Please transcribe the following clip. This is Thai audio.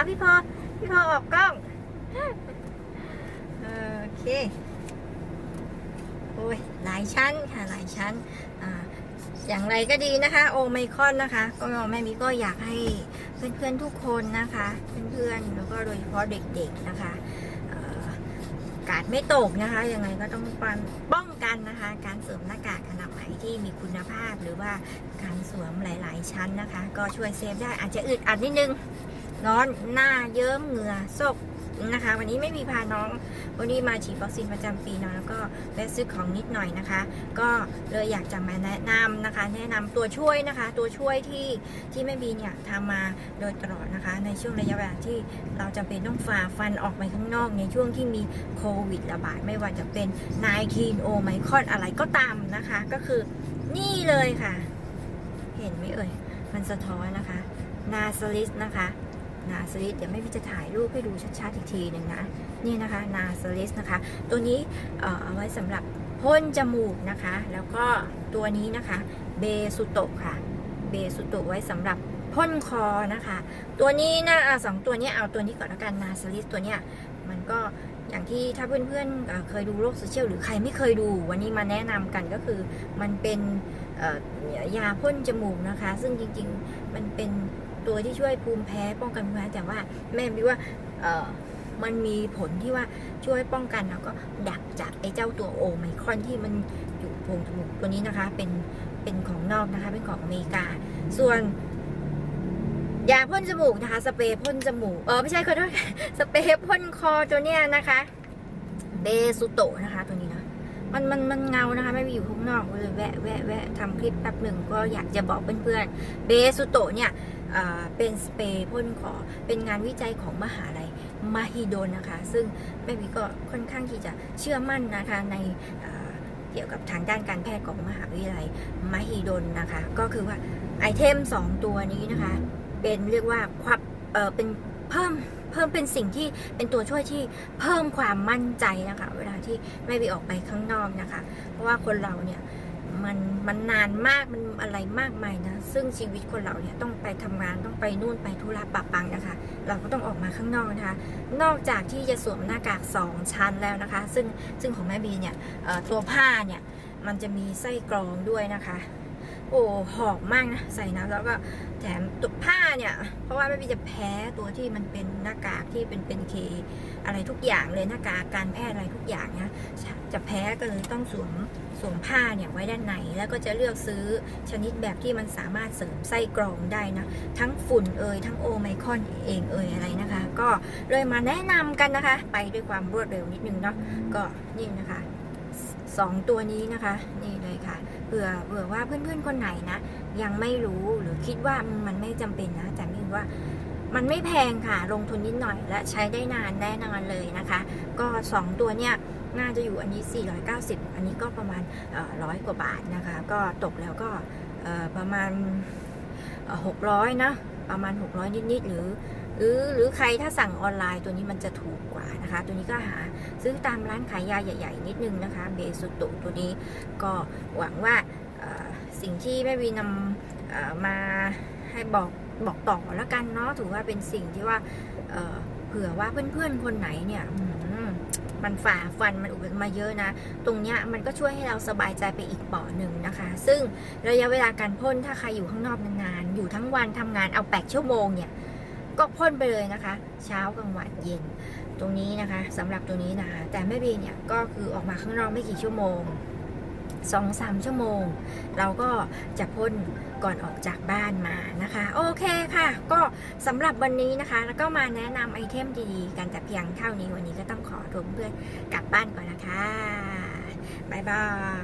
เอาพี่พอ พี่พอออกกล้อง โอเค โอ้ย หลายชั้นค่ะ หลายชั้น อ่าอย่างไรก็ดีนะคะ โอไมคอนนะคะ ก็แม่มีก็อยากให้เพื่อนๆทุกคนนะคะ เพื่อนๆแล้วก็โดยเฉพาะเด็กๆนะคะกาดไม่ตกนะคะยังไงก็ต้องป้องป้องกันนะคะ การสวมหน้ากากอนามัยที่มีคุณภาพหรือว่าการสวมหลาย ๆ ชั้นนะคะ ก็ช่วยเซฟได้อาจจะอึดอัดนิดนึง ร้อนหน้าเยิ้มเหงื่อซกนะคะ วันนี้ไม่มีพาน้องวันนี้มาฉีดวัคซีนประจำปีเนาะแล้วก็แวะซื้อของนิดหน่อยนะคะ ก็เลยอยากจะมาแนะนำนะคะ แนะนำตัวช่วยนะคะ ตัวช่วยที่ที่แม่บีเนี่ยทำมาโดยตลอดนะคะ ในช่วงระยะเวลาที่เราจำเป็นต้องฝ่าฟันออกไปข้างนอก ในช่วงที่มีโควิดระบาด ไม่ว่าจะเป็น19โอไมคอนอะไรก็ตามนะคะ ก็คือนี่เลยค่ะ เห็นไหมเอ่ยมันสะท้อนนะคะนาสลิสนะคะ นาสลิสเดี๋ยวแม่พี่จะถ่ายรูปให้ดูชัดๆอีกทีหนึ่งนะ นี่นะคะนาสลิสนะคะ ตัวนี้เอาไว้สำหรับพ่นจมูกนะคะ แล้วก็ตัวนี้นะคะเบสุโตะค่ะ เบสุโตะไว้สำหรับพ่นคอนะคะ ตัวนี้นะสองตัวนี้เอาตัวนี้ก่อนแล้วกันนาสลิสตัวเนี้ยมันก็อย่างที่ถ้าเพื่อนๆเเคยดูโลกโซเชียลหรือใครไม่เคยดู วันนี้มาแนะนำกันก็คือมันเป็นยาพ่นจมูกนะคะ ซึ่งจริงๆมันเป็น ตัวที่ช่วยภูมิแพ้ป้องกันภูมิแพ้แต่ว่าแม่บิวว่ามันมีผลที่ว่าช่วยป้องกันแล้วก็ดักจากไอ้เจ้าตัวโอไมครอนที่มันอยู่โพรงจมูกตัวนี้นะคะ เป็นเป็นของนอกนะคะ เป็นของอเมริกา ส่วนยาพ่นจมูกนะคะ สเปรย์พ่นจมูกเออไม่ใช่ขอโทษสเปรย์พ่นคอตัวเนี้ยนะคะเบสุโตนะคะ ตัวนี้นะมันมันมันเงานะคะไม่มีอยู่ข้างนอกเลยแวะแวะแวะทำคลิปแป๊บหนึ่งก็อยากจะบอกเพื่อนๆเบสุโตเนี่ย เป็นสเปรย์พ่นคอเป็นงานวิจัยของมหาลัยมหิดลนะคะ ซึ่งแม่วีก็ค่อนข้างที่จะเชื่อมั่นนะคะในเกี่ยวกับทางด้านการแพทย์ของมหาวิทยาลัยมหิดลนะคะ ก็คือว่าไอเทม 2 ตัวนี้นะคะ เป็นเรียกว่าควับเออเป็นเพิ่มเพิ่มเป็นสิ่งที่เป็นตัวช่วยที่เพิ่มความมั่นใจนะคะ เวลาที่ไม่ไปออกไปข้างนอกนะคะ เพราะว่าคนเราเนี่ย มันมันนานมากมันอะไรมากมายนะ ซึ่งชีวิตคนเราเนี่ยต้องไปทำงานต้องไปนู่นไปธุระปะปังนะคะ เราก็ต้องออกมาข้างนอกนะคะ นอกจากที่จะสวมหน้ากากสองชั้นแล้วนะคะ ซึ่งซึ่งของแม่บีเนี่ยตัวผ้าเนี่ยมันจะมีไส้กรองด้วยนะคะ โอ้หอมมากนะใส่นะแล้วก็แถมตัวผ้าเนี่ย เพราะว่าแม่พี่จะแพ้ตัวที่มันเป็นหน้ากากที่เป็นเป็นเคอะไรทุกอย่างเลยหน้ากากการแพทย์อะไรทุกอย่างนะจะแพ้ก็เลยต้องสวมสวมผ้าเนี่ยไว้ด้านในแล้วก็จะเลือกซื้อชนิดแบบที่มันสามารถเสริมไส้กรองได้นะ ทั้งฝุ่นเอ่ยทั้งโอไมคอนเองเอ่ยอะไรนะคะ ก็เลยมาแนะนำกันนะคะ ไปด้วยความรวดเร็วนิดนึงเนาะก็นี่นะคะ สองตัวนี้นะคะนี่เลยค่ะเผื่อเผื่อว่าเพื่อนๆคนไหนนะ ยังไม่รู้หรือคิดว่ามันไม่จำเป็นนะแต่ไม่ว่ามันไม่แพงค่ะ ลงทุนนิดหน่อยและใช้ได้นานแน่นอนเลยนะคะ ก็ 2 ตัวเนี่ยน่าจะอยู่อันนี้ 490 อันนี้ก็ประมาณร้อยกว่าบาทนะคะ ก็ตกแล้วก็ประมาณเอ่อ600 นะ ประมาณ 600 นิด ๆ หรือ หรือหรือใครถ้าสั่งออนไลน์ตัวนี้มันจะถูกกว่านะคะ ตัวนี้ก็หาซื้อตามร้านขายยาใหญ่ ๆ นิดนึงนะคะเบสุตุตัวนี้ก็หวังว่าสิ่งที่แม่วีนำมาให้บอกบอกต่อแล้วกันเนาะถือว่าเป็นสิ่งที่ว่าเผื่อว่าเพื่อนๆคนไหนเนี่ยมันฝ่าฟันมันอุปมาเยอะนะ ตรงเนี้ยมันก็ช่วยให้เราสบายใจไปอีกเปาะหนึ่งนะคะ ซึ่งระยะเวลาการพ่นถ้าใครอยู่ข้างนอกนานๆ อยู่ทั้งวันทำงานเอาแปดชั่วโมงเนี่ย ก็พ่นไปเลยนะคะ เช้ากลางวันเย็น ตรงนี้นะคะสำหรับตัวนี้นะคะ แต่แม่บีเนี่ยก็คือออกมาข้างนอกไม่กี่ชั่วโมงสองสามชั่วโมง เราก็จะพ่นก่อนออกจากบ้านมานะคะ โอเคค่ะ ก็สำหรับวันนี้นะคะ แล้วก็มาแนะนำไอเทมดีๆ กันแต่เพียงเท่านี้วันนี้ก็ต้องขอทุกเพื่อนกลับบ้านก่อนนะคะ บ๊ายบาย